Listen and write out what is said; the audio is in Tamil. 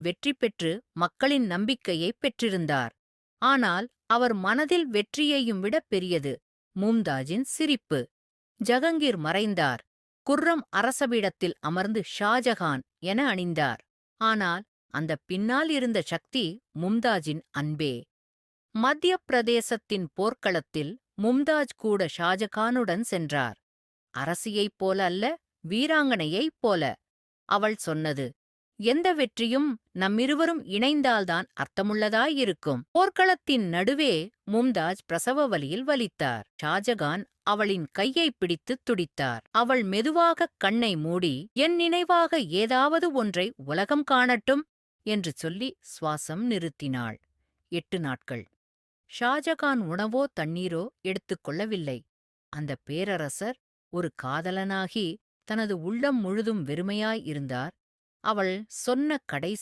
வெற்றி பெற்று மக்களின் நம்பிக்கையைப் பெற்றிருந்தார். ஆனால் அவர் மனதில் வெற்றியையும் விட பெரியது. மும்தாஜின் சிரிப்பு. ஜகங்கீர் மறைந்தார். குர்ரம் அரசபீடத்தில் அமர்ந்து ஷாஜகான் என அணிந்தார். ஆனால் அந்த பின்னால் இருந்த சக்தி மும்தாஜின் அன்பே. மத்திய பிரதேசத்தின் போர்க்களத்தில் மும்தாஜ் கூட ஷாஜகானுடன் சென்றார். அரசியைப் போல அல்ல வீராங்கனையைப் போல. அவள் சொன்னது எந்த வெற்றியும் நம்மிருவரும் இணைந்தால்தான் அர்த்தமுள்ளதாயிருக்கும். போர்க்களத்தின் நடுவே மும்தாஜ் பிரசவ வலியில் வலித்தார். ஷாஜகான் அவளின் கையைப் பிடித்துத் துடித்தார். அவள் மெதுவாகக் கண்ணை மூடி என் நினைவாக ஏதாவது ஒன்றை உலகம் காணட்டும் என்று சொல்லி சுவாசம் நிறுத்தினாள். எட்டு நாட்கள். ஷாஜகான் உணவோ தண்ணீரோ எடுத்துக் கொள்ளவில்லை. அந்த பேரரசர் ஒரு காதலனாகி தனது உள்ளம் முழுதும் வெறுமையாய் இருந்தார். அவள் சொன்ன கடைசி